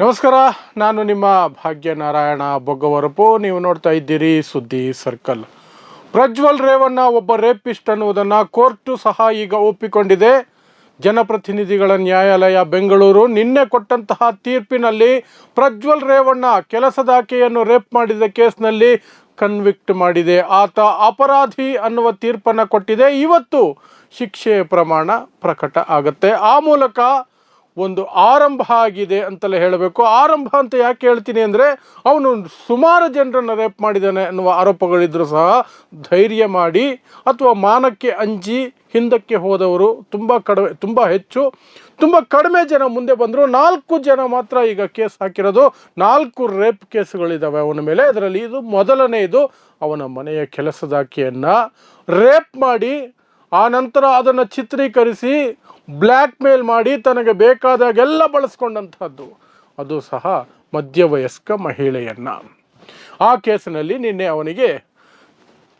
ನಮಸ್ಕಾರ, ನಾನು ನಿಮ್ಮ ಭಾಗ್ಯನಾರಾಯಣ ಬೊಗ್ಗವರಪು. ನೀವು ನೋಡ್ತಾ ಇದ್ದೀರಿ ಸುದ್ದಿ ಸರ್ಕಲ್. ಪ್ರಜ್ವಲ್ ರೇವಣ್ಣ ಒಬ್ಬ ರೇಪಿಸ್ಟ್ ಅನ್ನುವುದನ್ನು ಕೋರ್ಟು ಸಹ ಈಗ ಒಪ್ಪಿಕೊಂಡಿದೆ. ಜನಪ್ರತಿನಿಧಿಗಳ ನ್ಯಾಯಾಲಯ ಬೆಂಗಳೂರು ನಿನ್ನೆ ಕೊಟ್ಟಂತಹ ತೀರ್ಪಿನಲ್ಲಿ ಪ್ರಜ್ವಲ್ ರೇವಣ್ಣ ಕೆಲಸದಾಕೆಯನ್ನು ರೇಪ್ ಮಾಡಿದ ಕೇಸ್ನಲ್ಲಿ ಕನ್ವಿಕ್ಟ್ ಮಾಡಿದೆ. ಆತ ಅಪರಾಧಿ ಅನ್ನುವ ತೀರ್ಪನ್ನು ಕೊಟ್ಟಿದೆ. ಇವತ್ತು ಶಿಕ್ಷೆಯ ಪ್ರಮಾಣ ಪ್ರಕಟ ಆಗುತ್ತೆ. ಆ ಮೂಲಕ ಒಂದು ಆರಂಭ ಆಗಿದೆ ಅಂತಲೇ ಹೇಳಬೇಕು. ಆರಂಭ ಅಂತ ಯಾಕೆ ಹೇಳ್ತೀನಿ ಅಂದರೆ, ಅವನು ಸುಮಾರು ಜನರನ್ನು ರೇಪ್ ಮಾಡಿದ್ದಾನೆ ಅನ್ನುವ ಆರೋಪಗಳಿದ್ದರೂ ಸಹ ಧೈರ್ಯ ಮಾಡಿ ಅಥವಾ ಮಾನಕ್ಕೆ ಅಂಜಿ ಹಿಂದಕ್ಕೆ ಹೋದವರು ತುಂಬ ಕಡಿಮೆ, ತುಂಬ ಹೆಚ್ಚು. ತುಂಬ ಕಡಿಮೆ ಜನ ಮುಂದೆ ಬಂದರು. ನಾಲ್ಕು ಜನ ಮಾತ್ರ ಈಗ ಕೇಸ್ ಹಾಕಿರೋದು. ನಾಲ್ಕು ರೇಪ್ ಕೇಸ್ಗಳಿದ್ದಾವೆ ಅವನ ಮೇಲೆ. ಅದರಲ್ಲಿ ಇದು ಮೊದಲನೆಯದು ಅವನ ಮನೆಯ ಕೆಲಸದಾಕಿಯನ್ನು ರೇಪ್ ಮಾಡಿ ಆ ನಂತರ ಅದನ್ನು ಚಿತ್ರೀಕರಿಸಿ ಬ್ಲ್ಯಾಕ್ ಮೇಲ್ ಮಾಡಿ ತನಗೆ ಬೇಕಾದಾಗೆಲ್ಲ ಬಳಸ್ಕೊಂಡಂಥದ್ದು. ಅದು ಸಹ ಮಧ್ಯವಯಸ್ಕ ಮಹಿಳೆಯನ್ನ. ಆ ಕೇಸಿನಲ್ಲಿ ನಿನ್ನೆ ಅವನಿಗೆ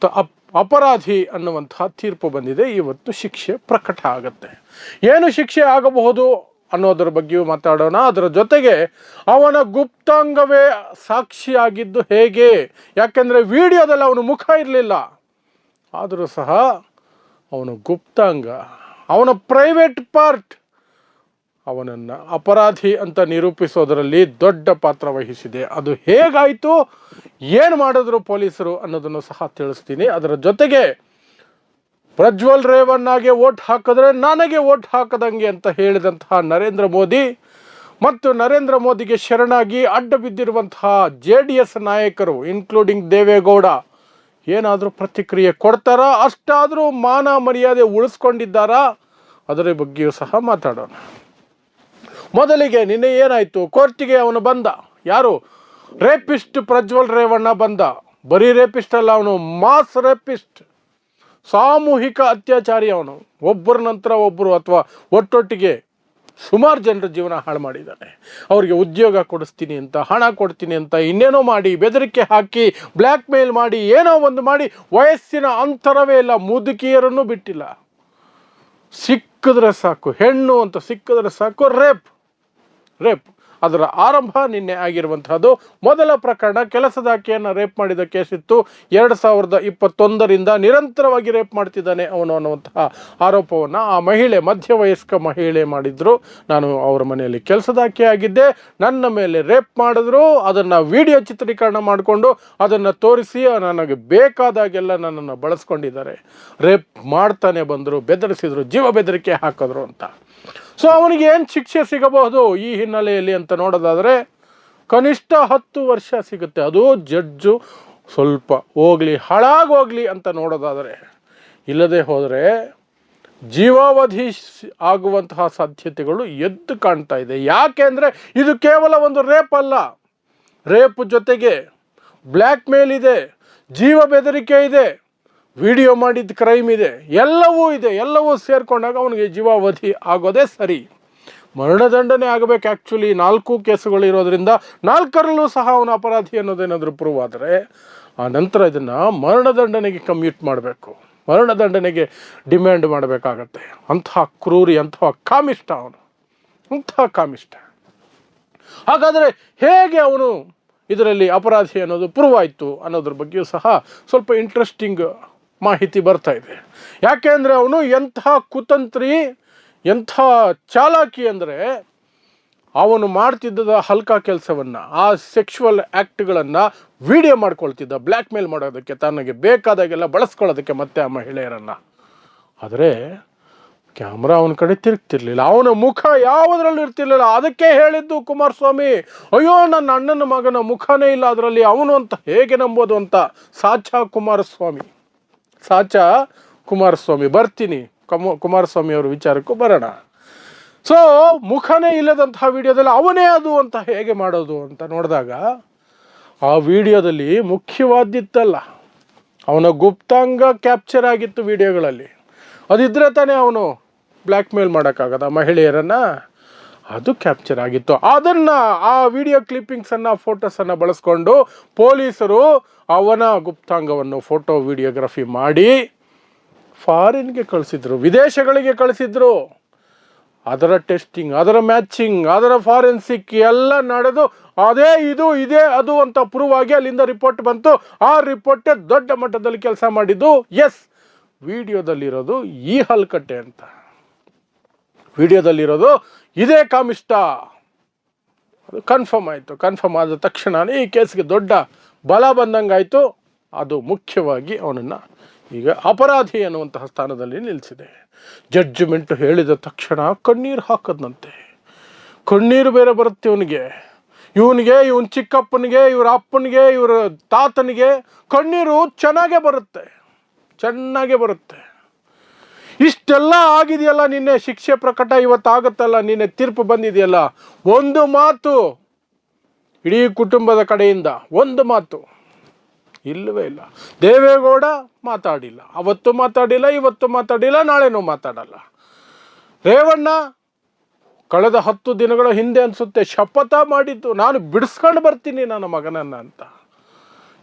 ತ- ಅಪ್- ಅಪರಾಧಿ ಅನ್ನುವಂತಹ ತೀರ್ಪು ಬಂದಿದೆ. ಇವತ್ತು ಶಿಕ್ಷೆ ಪ್ರಕಟ ಆಗುತ್ತೆ. ಏನು ಶಿಕ್ಷೆ ಆಗಬಹುದು ಅನ್ನೋದರ ಬಗ್ಗೆಯೂ ಮಾತಾಡೋಣ. ಅದರ ಜೊತೆಗೆ ಅವನ ಗುಪ್ತಾಂಗವೇ ಸಾಕ್ಷಿಯಾಗಿದ್ದು ಹೇಗೆ? ಯಾಕೆಂದರೆ ವಿಡಿಯೋದಲ್ಲಿ ಅವನು ಮುಖ ಇರಲಿಲ್ಲ. ಆದರೂ ಸಹ ಅವನ ಗುಪ್ತಾಂಗ ಅವನ ಪ್ರೈವೇಟ್ ಪಾರ್ಟ್ ಅವನನ್ನು ಅಪರಾಧಿ ಅಂತ ನಿರೂಪಿಸೋದರಲ್ಲಿ ದೊಡ್ಡ ಪಾತ್ರ ವಹಿಸಿದೆ. ಅದು ಹೇಗಾಯಿತು? ಏನು ಮಾಡಿದ್ರು ಪೊಲೀಸರು ಅನ್ನೋದನ್ನು ಸಹ ತಿಳಿಸ್ತೀನಿ. ಅದರ ಜೊತೆಗೆ ಪ್ರಜ್ವಲ್ ರೇವಣ್ಣಗೆ ಓಟ್ ಹಾಕಿದ್ರೆ ನನಗೆ ಓಟ್ ಹಾಕದಂಗೆ ಅಂತ ಹೇಳಿದಂತಹ ನರೇಂದ್ರ ಮೋದಿ ಮತ್ತು ನರೇಂದ್ರ ಮೋದಿಗೆ ಶರಣಾಗಿ ಅಡ್ಡ ಬಿದ್ದಿರುವಂತಹ ಜೆ ಡಿ ಎಸ್ ನಾಯಕರು ಇನ್ಕ್ಲೂಡಿಂಗ್ ದೇವೇಗೌಡ, ಏನಾದರೂ ಪ್ರತಿಕ್ರಿಯೆ ಕೊಡ್ತಾರಾ? ಅಷ್ಟಾದರೂ ಮಾನ ಮರ್ಯಾದೆ ಉಳಿಸ್ಕೊಂಡಿದ್ದಾರಾ? ಅದರ ಬಗ್ಗೆಯೂ ಸಹ ಮಾತಾಡೋಣ. ಮೊದಲಿಗೆ ನಿನ್ನೆ ಏನಾಯಿತು? ಕೋರ್ಟಿಗೆ ಅವನು ಬಂದ. ಯಾರು? ರೇಪಿಸ್ಟ್ ಪ್ರಜ್ವಲ್ ರೇವಣ್ಣ ಬಂದ. ಬರೀ ರೇಪಿಸ್ಟ್ ಅಲ್ಲ, ಅವನು ಮಾಸ್ ರೇಪಿಸ್ಟ್. ಸಾಮೂಹಿಕ ಅತ್ಯಾಚಾರಿ ಅವನು. ಒಬ್ಬರ ನಂತರ ಒಬ್ಬರು ಅಥವಾ ಒಟ್ಟೊಟ್ಟಿಗೆ ಸುಮಾರು ಜನರ ಜೀವನ ಹಾಳು ಮಾಡಿದ್ದಾನೆ. ಅವರಿಗೆ ಉದ್ಯೋಗ ಕೊಡಿಸ್ತೀನಿ ಅಂತ, ಹಣ ಕೊಡ್ತೀನಿ ಅಂತ, ಇನ್ನೇನೋ ಮಾಡಿ, ಬೆದರಿಕೆ ಹಾಕಿ ಬ್ಲ್ಯಾಕ್ ಮೇಲ್ ಮಾಡಿ, ಏನೋ ಒಂದು ಮಾಡಿ, ವಯಸ್ಸಿನ ಅಂತರವೇ ಇಲ್ಲ, ಮುದುಕಿಯರನ್ನು ಬಿಟ್ಟಿಲ್ಲ. ಸಿಕ್ಕಿದ್ರೆ ಸಾಕು. ಹೆಣ್ಣು ಅಂತ ಸಿಕ್ಕಿದ್ರೆ ಸಾಕು. ರೇಪ್. ರೇಪ್. ಅದರ ಆರಂಭ ನಿನ್ನೆ ಆಗಿರುವಂತಹದ್ದು. ಮೊದಲ ಪ್ರಕರಣ ಕೆಲಸದಾಕೆಯನ್ನು ರೇಪ್ ಮಾಡಿದ ಕೇಸ್ ಇತ್ತು ಎರಡು ಸಾವಿರದ ಇಪ್ಪತ್ತೊಂದರಿಂದ ನಿರಂತರವಾಗಿ ರೇಪ್ ಮಾಡ್ತಿದ್ದಾನೆ ಅವನು ಅನ್ನುವಂತಹ ಆರೋಪವನ್ನು ಆ ಮಹಿಳೆ, ಮಧ್ಯವಯಸ್ಕ ಮಹಿಳೆ ಮಾಡಿದ್ರು. ನಾನು ಅವರ ಮನೆಯಲ್ಲಿ ಕೆಲಸದ ಆಗಿದ್ದೆ. ನನ್ನ ಮೇಲೆ ರೇಪ್ ಮಾಡಿದ್ರು. ಅದನ್ನು ವಿಡಿಯೋ ಚಿತ್ರೀಕರಣ ಮಾಡಿಕೊಂಡು ಅದನ್ನು ತೋರಿಸಿ, ನನಗೆ ಬೇಕಾದಾಗೆಲ್ಲ ನನ್ನನ್ನು ಬಳಸ್ಕೊಂಡಿದ್ದಾರೆ. ರೇಪ್ ಮಾಡ್ತಾನೆ ಬಂದರು, ಬೆದರಿಸಿದ್ರು, ಜೀವ ಬೆದರಿಕೆ ಹಾಕಿದ್ರು ಅಂತ. ಸೊ ಅವನಿಗೆ ಏನು ಶಿಕ್ಷೆ ಸಿಗಬಹುದು ಈ ಹಿನ್ನೆಲೆಯಲ್ಲಿ ಅಂತ ನೋಡೋದಾದರೆ, ಕನಿಷ್ಠ ಹತ್ತು ವರ್ಷ ಸಿಗುತ್ತೆ. ಅದು ಜಡ್ಜು ಸ್ವಲ್ಪ ಹೋಗಲಿ ಹಾಳಾಗೋಗ್ಲಿ ಅಂತ ನೋಡೋದಾದರೆ, ಇಲ್ಲದೆ ಹೋದರೆ ಜೀವಾವಧಿ ಆಗುವಂತಹ ಸಾಧ್ಯತೆಗಳು ಎದ್ದು ಕಾಣ್ತಾ ಇದೆ. ಯಾಕೆ ಅಂದರೆ, ಇದು ಕೇವಲ ಒಂದು ರೇಪ್ ಅಲ್ಲ. ರೇಪ್ ಜೊತೆಗೆ ಬ್ಲ್ಯಾಕ್ ಮೇಲ್ ಇದೆ, ಜೀವ ಬೆದರಿಕೆ ಇದೆ. ವಿಡಿಯೋ ಮಾಡಿದ ಕ್ರೈಮ್ ಇದೆ, ಎಲ್ಲವೂ ಇದೆ, ಎಲ್ಲವೂ ಸೇರಿಕೊಂಡಾಗ ಅವನಿಗೆ ಜೀವಾವಧಿ ಆಗೋದೇ ಸರಿ. ಮರಣದಂಡನೆ ಆಗಬೇಕು ಆ್ಯಕ್ಚುಲಿ ನಾಲ್ಕು ಕೇಸುಗಳು ಇರೋದ್ರಿಂದ ನಾಲ್ಕರಲ್ಲೂ ಸಹ ಅವನ ಅಪರಾಧಿ ಅನ್ನೋದೇನಾದರೂ ಪ್ರೂವ್ ಆದರೆ ಆ ನಂತರ ಇದನ್ನು ಮರಣದಂಡನೆಗೆ ಕಮ್ಯೂಟ್ ಮಾಡಬೇಕು. ಮರಣದಂಡನೆಗೆ ಡಿಮ್ಯಾಂಡ್ ಮಾಡಬೇಕಾಗತ್ತೆ. ಅಂತಹ ಕ್ರೂರಿ ಅಂತಹ ಕಾಮಿಷ್ಟ ಅವನು. ಅಂತಹ ಕಾಮಿಷ್ಟ. ಹಾಗಾದರೆ ಹೇಗೆ ಅವನು ಇದರಲ್ಲಿ ಅಪರಾಧಿ ಅನ್ನೋದು ಪ್ರೂವ್ ಆಯಿತು ಅನ್ನೋದ್ರ ಬಗ್ಗೆಯೂ ಸಹ ಸ್ವಲ್ಪ ಇಂಟ್ರೆಸ್ಟಿಂಗ್ ಮಾಹಿತಿ ಬರ್ತಾ ಇದೆ. ಯಾಕೆ ಅಂದರೆ ಅವನು ಎಂಥ ಕುತಂತ್ರಿ, ಎಂಥ ಚಾಲಾಕಿ ಅಂದರೆ ಅವನು ಮಾಡ್ತಿದ್ದ ಹಲ್ಕ ಕೆಲಸವನ್ನು, ಆ ಸೆಕ್ಷುವಲ್ ಆ್ಯಕ್ಟ್ಗಳನ್ನು ವಿಡಿಯೋ ಮಾಡ್ಕೊಳ್ತಿದ್ದ ಬ್ಲ್ಯಾಕ್ ಮೇಲ್ ಮಾಡೋದಕ್ಕೆ, ತನಗೆ ಬೇಕಾದಾಗೆಲ್ಲ ಬಳಸ್ಕೊಳ್ಳೋದಕ್ಕೆ ಮತ್ತೆ ಆ ಮಹಿಳೆಯರನ್ನು. ಆದರೆ ಕ್ಯಾಮ್ರಾ ಅವನ ಕಡೆ ತಿರುಗ್ತಿರ್ಲಿಲ್ಲ. ಅವನ ಮುಖ ಯಾವುದರಲ್ಲೂ ಇರ್ತಿರ್ಲಿಲ್ಲ. ಅದಕ್ಕೆ ಹೇಳಿದ್ದು ಕುಮಾರಸ್ವಾಮಿ, ಅಯ್ಯೋ, ನನ್ನ ಅಣ್ಣನ ಮಗನ ಮುಖನೇ ಇಲ್ಲ, ಅದರಲ್ಲಿ ಅವನು ಅಂತ ಹೇಗೆ ನಂಬೋದು ಅಂತ? ಸಾಚಾ ಕುಮಾರಸ್ವಾಮಿ. ಸಾಚಾ ಕುಮಾರಸ್ವಾಮಿ, ಬರ್ತೀನಿ. ಕಮ ಕುಮಾರಸ್ವಾಮಿ ಅವರ ವಿಚಾರಕ್ಕೂ ಬರೋಣ. ಸೊ ಮುಖನೇ ಇಲ್ಲದಂತಹ ವಿಡಿಯೋದಲ್ಲಿ ಅವನೇ ಅದು ಅಂತ ಹೇಗೆ ಮಾಡೋದು ಅಂತ ನೋಡಿದಾಗ, ಆ ವಿಡಿಯೋದಲ್ಲಿ ಮುಖ್ಯವಾದಿತ್ತಲ್ಲ. ಅವನ ಗುಪ್ತಾಂಗ ಕ್ಯಾಪ್ಚರ್ ಆಗಿತ್ತು ವಿಡಿಯೋಗಳಲ್ಲಿ. ಅದಿದ್ರೆ ತಾನೇ ಅವನು ಬ್ಲ್ಯಾಕ್ ಮೇಲ್ ಮಾಡೋಕ್ಕಾಗದ ಮಹಿಳೆಯರನ್ನು? ಅದು ಕ್ಯಾಪ್ಚರ್ ಆಗಿತ್ತು. ಅದನ್ನು ಆ ವಿಡಿಯೋ ಕ್ಲಿಪ್ಪಿಂಗ್ಸನ್ನು ಫೋಟೋಸನ್ನು ಬಳಸ್ಕೊಂಡು ಪೊಲೀಸರು ಅವನ ಗುಪ್ತಾಂಗವನ್ನು ಫೋಟೋ ವಿಡಿಯೋಗ್ರಫಿ ಮಾಡಿ ಫಾರಿನ್ಗೆ ಕಳಿಸಿದ್ರು, ವಿದೇಶಗಳಿಗೆ ಕಳಿಸಿದ್ರು. ಅದರ ಟೆಸ್ಟಿಂಗ್ ಅದರ ಮ್ಯಾಚಿಂಗ್ ಅದರ ಫಾರೆನ್ಸಿಕ್ ಎಲ್ಲ ನಡೆದು ಅದೇ ಇದು, ಇದೇ ಅದು ಅಂತ ಪ್ರೂವ್ ಆಗಿ ಅಲ್ಲಿಂದ ರಿಪೋರ್ಟ್ ಬಂತು. ಆ ರಿಪೋರ್ಟೇ ದೊಡ್ಡ ಮಟ್ಟದಲ್ಲಿ ಕೆಲಸ ಮಾಡಿದ್ದು. ಎಸ್ ವಿಡಿಯೋದಲ್ಲಿರೋದು ಈ ಹಲ್ಕಟ್ಟೆ ಅಂತ. ವಿಡಿಯೋದಲ್ಲಿರೋದು, ಇದೇ ಕಾಮಿಷ್ಟ. ಅದು ಕನ್ಫರ್ಮ್ ಆಯಿತು. ಕನ್ಫರ್ಮ್ ಆದ ತಕ್ಷಣ ಈ ಕೇಸ್ಗೆ ದೊಡ್ಡ ಬಲ ಬಂದಂಗಾಯಿತು. ಅದು ಮುಖ್ಯವಾಗಿ ಅವನನ್ನು ಈಗ ಅಪರಾಧಿ ಅನ್ನುವಂತಹ ಸ್ಥಾನದಲ್ಲಿ ನಿಲ್ಲಿಸಿದೆ ಜಡ್ಜ್ಮೆಂಟ್ ಹೇಳಿದ ತಕ್ಷಣ ಕಣ್ಣೀರು ಹಾಕದಂತೆ ಕಣ್ಣೀರು ಬೇರೆ ಬರುತ್ತೆ ಇವನಿಗೆ. ಇವನಿಗೆ, ಇವನ್ ಚಿಕ್ಕಪ್ಪನಿಗೆ, ಇವ್ರ ಅಪ್ಪನಿಗೆ, ಇವರ ತಾತನಿಗೆ ಕಣ್ಣೀರು ಚೆನ್ನಾಗೇ ಬರುತ್ತೆ. ಚೆನ್ನಾಗೇ ಬರುತ್ತೆ. ಇಷ್ಟೆಲ್ಲ ಆಗಿದೆಯಲ್ಲ ನಿನ್ನೆ ಶಿಕ್ಷೆ ಪ್ರಕಟ ಇವತ್ತಾಗುತ್ತಲ್ಲ, ನಿನ್ನೆ ತೀರ್ಪು ಬಂದಿದೆಯಲ್ಲ? ಒಂದು ಮಾತು ಇಡೀ ಕುಟುಂಬದ ಕಡೆಯಿಂದ, ಒಂದು ಮಾತು ಇಲ್ಲವೇ ಇಲ್ಲ. ದೇವೇಗೌಡ ಮಾತಾಡಿಲ್ಲ. ಅವತ್ತು ಮಾತಾಡಿಲ್ಲ, ಇವತ್ತು ಮಾತಾಡಿಲ್ಲ, ನಾಳೆನೂ ಮಾತಾಡಲ್ಲ. ರೇವಣ್ಣ, ಕಳೆದ ಹತ್ತು ದಿನಗಳ ಹಿಂದೆ ಅನಿಸುತ್ತೆ, ಶಪಥ ಮಾಡಿದ್ದು, ನಾನು ಬಿಡಿಸ್ಕೊಂಡು ಬರ್ತೀನಿ ನನ್ನ ಮಗನನ್ನ ಅಂತ.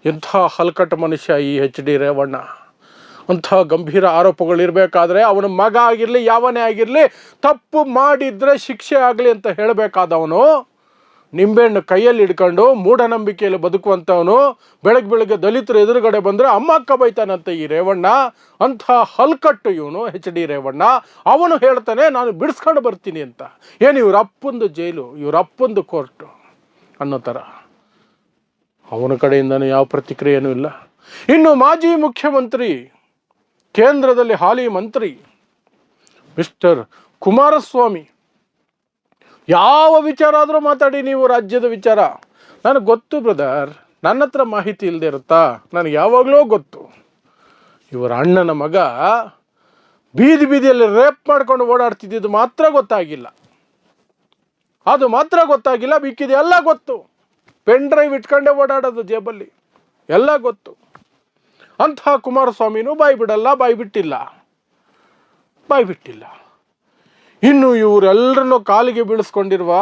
ಎಂಥ ಹಲ್ಕಟ್ಟ ಮನುಷ್ಯ ಈ ಎಚ್ ಡಿ ರೇವಣ್ಣ. ಅಂಥ ಗಂಭೀರ ಆರೋಪಗಳಿರಬೇಕಾದ್ರೆ ಅವನ ಮಗ ಆಗಿರಲಿ, ಯಾವನೇ ಆಗಿರಲಿ, ತಪ್ಪು ಮಾಡಿದರೆ ಶಿಕ್ಷೆ ಆಗಲಿ ಅಂತ ಹೇಳಬೇಕಾದವನು, ನಿಂಬೆಹಣ್ಣು ಕೈಯಲ್ಲಿ ಹಿಡ್ಕೊಂಡು ಮೂಢನಂಬಿಕೆಯಲ್ಲಿ ಬದುಕುವಂಥವನು ಬೆಳಗ್ಗೆ ಬೆಳಗ್ಗೆ ದಲಿತರು ಎದುರುಗಡೆ ಬಂದರೆ ಅಮ್ಮ, ಅಕ್ಕ ಬೈತಾನಂತೆ ಈ ರೇವಣ್ಣ, ಅಂಥ ಹಲ್ಕಟ್ಟು ಇವನು ಹೆಚ್ ಡಿ ರೇವಣ್ಣ, ಅವನು ಹೇಳ್ತಾನೆ, ನಾನು ಬಿಡಿಸ್ಕೊಂಡು ಬರ್ತೀನಿ ಅಂತ. ಏನು ಇವ್ರ ಅಪ್ಪಂದು ಜೈಲು, ಇವ್ರ ಅಪ್ಪೊಂದು ಕೋರ್ಟು ಅನ್ನೋ ಥರ. ಅವನ ಕಡೆಯಿಂದನೂ ಯಾವ ಪ್ರತಿಕ್ರಿಯೆನೂ ಇಲ್ಲ. ಇನ್ನು ಮಾಜಿ ಮುಖ್ಯಮಂತ್ರಿ ಕೇಂದ್ರದಲ್ಲಿ ಹಾಲಿ ಮಂತ್ರಿ ಮಿಸ್ಟರ್ ಕುಮಾರಸ್ವಾಮಿ. ಯಾವ ವಿಚಾರ ಆದರೂ ಮಾತಾಡಿ ನೀವು ರಾಜ್ಯದ ವಿಚಾರ. ನನಗೆ ಗೊತ್ತು ಬ್ರದರ್, ನನ್ನ ಹತ್ರ ಮಾಹಿತಿ ಇಲ್ಲದೆ ಇರುತ್ತಾ? ನನಗೆ ಯಾವಾಗಲೂ ಗೊತ್ತು. ಇವರ ಅಣ್ಣನ ಮಗ ಬೀದಿ ಬೀದಿಯಲ್ಲಿ ರೇಪ್ ಮಾಡ್ಕೊಂಡು ಓಡಾಡ್ತಿದ್ದಿದ್ದು ಮಾತ್ರ ಗೊತ್ತಾಗಿಲ್ಲ. ಅದು ಮಾತ್ರ ಗೊತ್ತಾಗಿಲ್ಲ ಬಿಕ್ಕಿದೆ ಎಲ್ಲ ಗೊತ್ತು. ಪೆನ್ ಡ್ರೈವ್ ಇಟ್ಕೊಂಡೇ ಓಡಾಡೋದು ಜೇಬಲ್ಲಿ, ಎಲ್ಲ ಗೊತ್ತು. ಅಂತಹ ಕುಮಾರಸ್ವಾಮಿನೂ ಬಾಯಿ ಬಿಡಲ್ಲ ಬಾಯಿ ಬಿಟ್ಟಿಲ್ಲ ಬಾಯಿ ಬಿಟ್ಟಿಲ್ಲ ಇನ್ನು ಇವರೆಲ್ಲರನ್ನೂ ಕಾಲಿಗೆ ಬೀಳಿಸ್ಕೊಂಡಿರುವ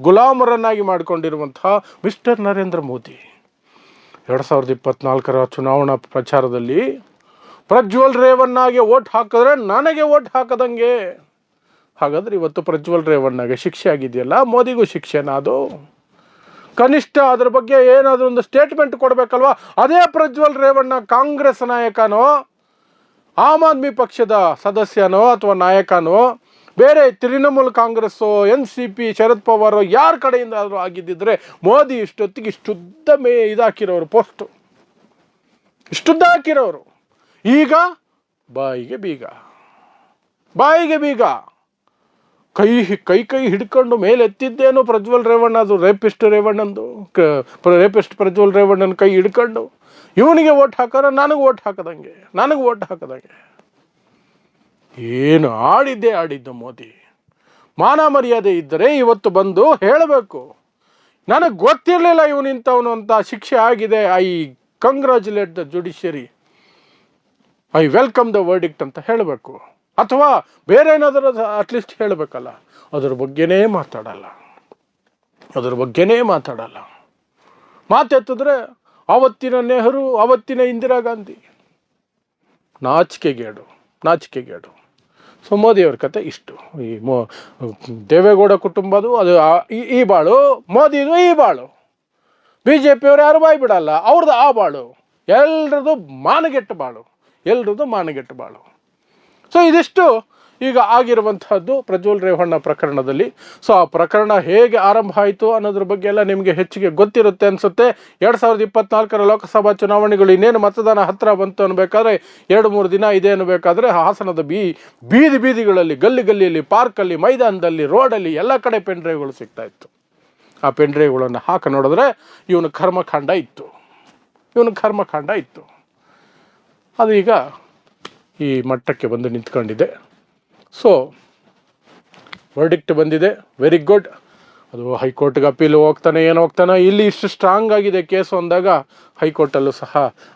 ಗುಲಾಮರನ್ನಾಗಿ ಮಾಡಿಕೊಂಡಿರುವಂತಹ ಮಿಸ್ಟರ್ ನರೇಂದ್ರ ಮೋದಿ. ಎರಡು ಸಾವಿರದ ಇಪ್ಪತ್ನಾಲ್ಕರ ಚುನಾವಣಾ ಪ್ರಚಾರದಲ್ಲಿ ಪ್ರಜ್ವಲ್ ರೇವಣ್ಣಗೆ ಓಟ್ ಹಾಕಿದ್ರೆ ನನಗೆ ಓಟ್ ಹಾಕದಂಗೆ. ಹಾಗಾದ್ರೆ ಇವತ್ತು ಪ್ರಜ್ವಲ್ ರೇವಣ್ಣಗೆ ಶಿಕ್ಷೆ ಆಗಿದೆಯಲ್ಲ, ಮೋದಿಗೂ ಶಿಕ್ಷೆನಾ ಅದು? ಕನಿಷ್ಠ ಅದ್ರ ಬಗ್ಗೆ ಏನಾದರೂ ಒಂದು ಸ್ಟೇಟ್ಮೆಂಟ್ ಕೊಡಬೇಕಲ್ವ? ಅದೇ ಪ್ರಜ್ವಲ್ ರೇವಣ್ಣ ಕಾಂಗ್ರೆಸ್ ನಾಯಕನೋ, ಆಮ್ ಆದ್ಮಿ ಪಕ್ಷದ ಸದಸ್ಯನೋ ಅಥವಾ ನಾಯಕನೋ, ಬೇರೆ Trinamool Congress, N C P, Sharad Pawar ಯಾರ ಕಡೆಯಿಂದ ಆದರೂ ಆಗಿದ್ದಿದ್ರೆ ಮೋದಿ ಇಷ್ಟೊತ್ತಿಗೆ ಇಷ್ಟುದ್ದ ಮೇ ಇದಾಕಿರೋರು ಪೋಸ್ಟು ಇಷ್ಟುದ್ದ ಹಾಕಿರೋರು. ಈಗ ಬಾಯಿಗೆ ಬೀಗ. ಬಾಯಿಗೆ ಬೀಗ. ಕೈ ಕೈ ಕೈ ಹಿಡ್ಕೊಂಡು ಮೇಲೆ ಎತ್ತಿದ್ದೇನು ಪ್ರಜ್ವಲ್ ರೇವಣ್ಣ? ಅದು ರೇಪಿಸ್ಟ್ ರೇವಣ್ಣಂದು. ರೇಪಿಸ್ಟ್ ಪ್ರಜ್ವಲ್ ರೇವಣ್ಣನ ಕೈ ಹಿಡ್ಕೊಂಡು ಇವನಿಗೆ ಓಟ್ ಹಾಕೋರ ನನಗೆ ಓಟ್ ಹಾಕದಂಗೆ. ನನಗೆ ಓಟ್ ಹಾಕದಂಗೆ. ಏನು ಆಡಿದ್ದೆ ಆಡಿದ್ದು ಮೋದಿ. ಮಾನ ಮರ್ಯಾದೆ ಇದ್ದರೆ ಇವತ್ತು ಬಂದು ಹೇಳಬೇಕು. ನನಗೆ ಗೊತ್ತಿರಲಿಲ್ಲ ಇವನು ಇಂಥವನು ಅಂತ ಶಿಕ್ಷೆ ಆಗಿದೆ. I congratulate the judiciary. I welcome the verdict ಅಂತ ಹೇಳಬೇಕು. ಅಥವಾ ಬೇರೆ ಏನಾದರೂ ಅಟ್ಲೀಸ್ಟ್ ಹೇಳಬೇಕಲ್ಲ. ಅದ್ರ ಬಗ್ಗೆನೇ ಮಾತಾಡಲ್ಲ. ಅದ್ರ ಬಗ್ಗೆನೇ ಮಾತಾಡಲ್ಲ. ಮಾತೆತ್ತಿದ್ರೆ ಆವತ್ತಿನ ನೆಹರು, ಆವತ್ತಿನ ಇಂದಿರಾ ಗಾಂಧಿ. ನಾಚಿಕೆಗೇಡು ನಾಚಿಕೆಗೇಡು. ಸೊ, ಮೋದಿಯವ್ರ ಕತೆ ಇಷ್ಟು. ಈ ಮೋ ದೇವೇಗೌಡ ಕುಟುಂಬದು, ಅದು ಈ ಈ ಬಾಳು, ಮೋದಿದು ಈ ಬಾಳು. ಬಿ ಜೆ ಪಿಯವ್ರು ಯಾರು ಬಾಯಿ ಬಿಡಲ್ಲ, ಅವ್ರದ್ದು ಆ ಬಾಳು. ಎಲ್ರದ್ದು ಮಾನಗೆಟ್ಟು ಬಾಳು. ಎಲ್ರದ್ದು ಮಾನಗೆಟ್ಟು ಬಾಳು. ಸೊ ಇದಿಷ್ಟು ಈಗ ಆಗಿರುವಂತಹದ್ದು ಪ್ರಜ್ವಲ್ ರೇವಣ್ಣ ಪ್ರಕರಣದಲ್ಲಿ. ಸೊ ಆ ಪ್ರಕರಣ ಹೇಗೆ ಆರಂಭ ಆಯಿತು ಅನ್ನೋದ್ರ ಬಗ್ಗೆ ಎಲ್ಲ ನಿಮಗೆ ಹೆಚ್ಚಿಗೆ ಗೊತ್ತಿರುತ್ತೆ ಅನಿಸುತ್ತೆ. ಎರಡು ಸಾವಿರದ ಇಪ್ಪತ್ನಾಲ್ಕರ ಲೋಕಸಭಾ ಚುನಾವಣೆಗಳು ಇನ್ನೇನು ಮತದಾನ ಹತ್ತಿರ ಬಂತು ಅನ್ಬೇಕಾದ್ರೆ ಎರಡು ಮೂರು ದಿನ ಇದೆ ಅನ್ನಬೇಕಾದ್ರೆ ಹಾಸನದ ಬೀ, ಬೀದಿ ಬೀದಿಗಳಲ್ಲಿ, ಗಲ್ಲಿ ಗಲ್ಲಿಯಲ್ಲಿ, ಪಾರ್ಕಲ್ಲಿ, ಮೈದಾನದಲ್ಲಿ, ರೋಡಲ್ಲಿ ಎಲ್ಲ ಕಡೆ ಪೆನ್ ಡ್ರೈವ್ಗಳು ಸಿಗ್ತಾ ಇತ್ತು. ಆ ಪೆನ್ ಡ್ರೈವ್ಗಳನ್ನು ಹಾಕಿ ನೋಡಿದ್ರೆ ಇವನು ಕರ್ಮಕಾಂಡ ಇತ್ತು. ಇವನು ಕರ್ಮಕಾಂಡ ಇತ್ತು. ಅದು ಈಗ ಈ ಮಟ್ಟಕ್ಕೆ ಬಂದು ನಿಂತ್ಕೊಂಡಿದೆ. ಸೊ ವರ್ಡಿಕ್ಟ್ ಬಂದಿದೆ. ವೆರಿ ಗುಡ್ ಅದು ಹೈಕೋರ್ಟ್ಗೆ ಅಪೀಲ್ ಹೋಗ್ತಾನೆ, ಏನು ಹೋಗ್ತಾನೆ, ಇಲ್ಲಿ ಇಷ್ಟು ಸ್ಟ್ರಾಂಗ್ ಆಗಿದೆ ಕೇಸು ಅಂದಾಗ ಹೈಕೋರ್ಟಲ್ಲೂ ಸಹ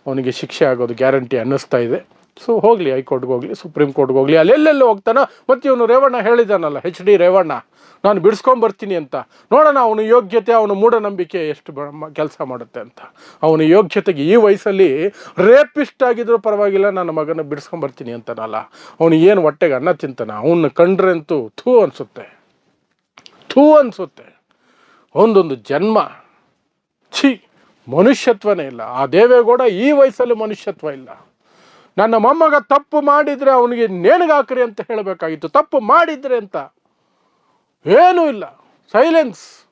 ಅವನಿಗೆ ಶಿಕ್ಷೆ ಆಗೋದು ಗ್ಯಾರಂಟಿ ಅನ್ನಿಸ್ತಾ ಇದೆ. ಸೊ ಹೋಗಲಿ ಹೈಕೋರ್ಟ್ಗೆ ಹೋಗಲಿ ಸುಪ್ರೀಂ ಕೋರ್ಟ್ಗೆ ಹೋಗಲಿ. ಅಲ್ಲೆಲ್ಲೆಲ್ಲ ಹೋಗ್ತಾನ, ಮತ್ತು ಇವನು ರೇವಣ್ಣ ಹೇಳಿದಾನಲ್ಲ ಹೆಚ್ ಡಿ ರೇವಣ್ಣ. ನಾನು ಬಿಡಿಸ್ಕೊಂಬರ್ತೀನಿ ಅಂತ. ನೋಡೋಣ, ಅವನ ಯೋಗ್ಯತೆ, ಅವನ ಮೂಢನಂಬಿಕೆ ಎಷ್ಟು ಕೆಲಸ ಮಾಡುತ್ತೆ ಅಂತ. ಅವನ ಯೋಗ್ಯತೆಗೆ ಈ ವಯಸ್ಸಲ್ಲಿ ರೇಪಿಸ್ಟ್ ಆಗಿದ್ರೂ ಪರವಾಗಿಲ್ಲ, ನನ್ನ ಮಗನ ಬಿಡಿಸ್ಕೊಂಬರ್ತೀನಿ ಅಂತಾನಲ್ಲ. ಅವನು ಏನು ಹೊಟ್ಟೆಗೆ ಅನ್ನ ತಿಂತಾನ ಅವನ್ನ ಕಂಡ್ರೆ ಅಂತೂ ಥೂ ಅನಿಸುತ್ತೆ. ಥೂ ಅನಿಸುತ್ತೆ. ಒಂದೊಂದು ಜನ್ಮ. ಛೀ, ಮನುಷ್ಯತ್ವನೇ ಇಲ್ಲ. ಆ ದೇವೇಗೌಡ ಈ ವಯಸ್ಸಲ್ಲಿ ಮನುಷ್ಯತ್ವ ಇಲ್ಲ. ನನ್ನ ಮೊಮ್ಮಗ ತಪ್ಪು ಮಾಡಿದರೆ ಅವನಿಗೆ ನೇಣಿಗಾಕ್ರಿ ಅಂತ ಹೇಳಬೇಕಾಗಿತ್ತು. ತಪ್ಪು ಮಾಡಿದ್ರೆ ಅಂತ. ಏನೂ ಇಲ್ಲ. ಸೈಲೆನ್ಸ್.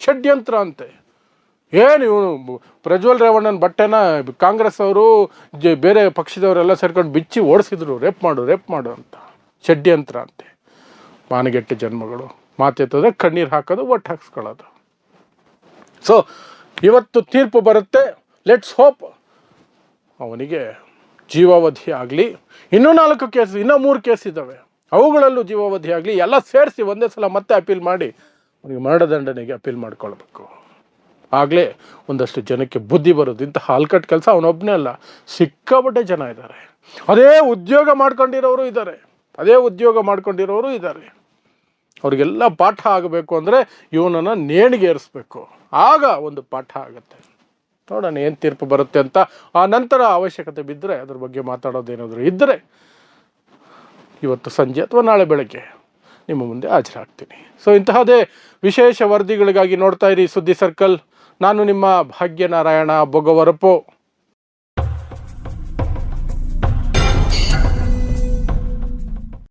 ಷಡ್ಯಂತ್ರ ಅಂತೆ. ಏನು ಇವನು ಪ್ರಜ್ವಲ್ ರೇವಣ್ಣನ ಬಟ್ಟೆನ ಕಾಂಗ್ರೆಸ್ ಅವರು ಜ ಬೇರೆ ಪಕ್ಷದವರೆಲ್ಲ ಸೇರ್ಕೊಂಡು ಬಿಚ್ಚಿ ಓಡಿಸಿದ್ರು. ರೇಪ್ ಮಾಡು ರೇಪ್ ಮಾಡು ಅಂತ. ಷಡ್ಯಂತ್ರ ಅಂತೆ. ಮಾನಗೆಟ್ಟ ಜನ್ಮಗಳು. ಮಾತೆತ್ತದ್ರೆ ಕಣ್ಣೀರು ಹಾಕೋದು, ಒಟ್ಟು ಹಾಕ್ಸ್ಕೊಳ್ಳೋದು. ಸೊ ಇವತ್ತು ತೀರ್ಪು ಬರುತ್ತೆ. ಲೆಟ್ಸ್ ಹೋಪ್ ಅವನಿಗೆ ಜೀವಾವಧಿ ಆಗಲಿ, ಇನ್ನೂ ನಾಲ್ಕು ಕೇಸ್, ಇನ್ನೂ ಮೂರು ಕೇಸ್ ಇದ್ದಾವೆ. ಅವುಗಳಲ್ಲೂ ಜೀವಾವಧಿ ಆಗಲಿ, ಎಲ್ಲ ಸೇರಿಸಿ ಒಂದೇ ಸಲ ಮತ್ತೆ ಅಪೀಲ್ ಮಾಡಿ, ಅವನಿಗೆ ಮರಣದಂಡನೆಗೆ ಅಪೀಲ್ ಮಾಡ್ಕೊಳ್ಬೇಕು. ಆಗಲೇ ಒಂದಷ್ಟು ಜನಕ್ಕೆ ಬುದ್ಧಿ ಬರೋದು ಇಂಥ ಹಾಲ್ಕಟ್ ಕೆಲಸ ಅವನೊಬ್ಬನೇ ಅಲ್ಲ, ಸಿಕ್ಕಾಪಟ್ಟೆ ಜನ ಇದ್ದಾರೆ. ಅದೇ ಉದ್ಯೋಗ ಮಾಡ್ಕೊಂಡಿರೋರು ಇದ್ದಾರೆ. ಅದೇ ಉದ್ಯೋಗ ಮಾಡ್ಕೊಂಡಿರೋರು ಇದ್ದಾರೆ. ಅವರಿಗೆಲ್ಲ ಪಾಠ ಆಗಬೇಕು ಅಂದರೆ ಇವನನ್ನು ನೇಣಿಗೆ ಏರಿಸ್ಬೇಕು ಆಗ ಒಂದು ಪಾಠ ಆಗುತ್ತೆ. ನೋಡೋಣ ಏನು ತೀರ್ಪು ಬರುತ್ತೆ ಅಂತ. ಆ ನಂತರ ಅವಶ್ಯಕತೆ ಬಿದ್ದರೆ ಅದ್ರ ಬಗ್ಗೆ ಮಾತಾಡೋದೇನಾದರೂ ಇದ್ದರೆ ಇವತ್ತು ಸಂಜೆ ಅಥವಾ ನಾಳೆ ಬೆಳಗ್ಗೆ ನಿಮ್ಮ ಮುಂದೆ ಹಾಜರಾಗ್ತೀನಿ ಸೊ ಇಂತಹದೇ ವಿಶೇಷ ವರದಿಗಳಿಗಾಗಿ ನೋಡ್ತಾ ಇರಿ ಸುದ್ದಿ ಸರ್ಕಲ್. ನಾನು ನಿಮ್ಮ ಭಾಗ್ಯನಾರಾಯಣ ಬೊಗವರಪು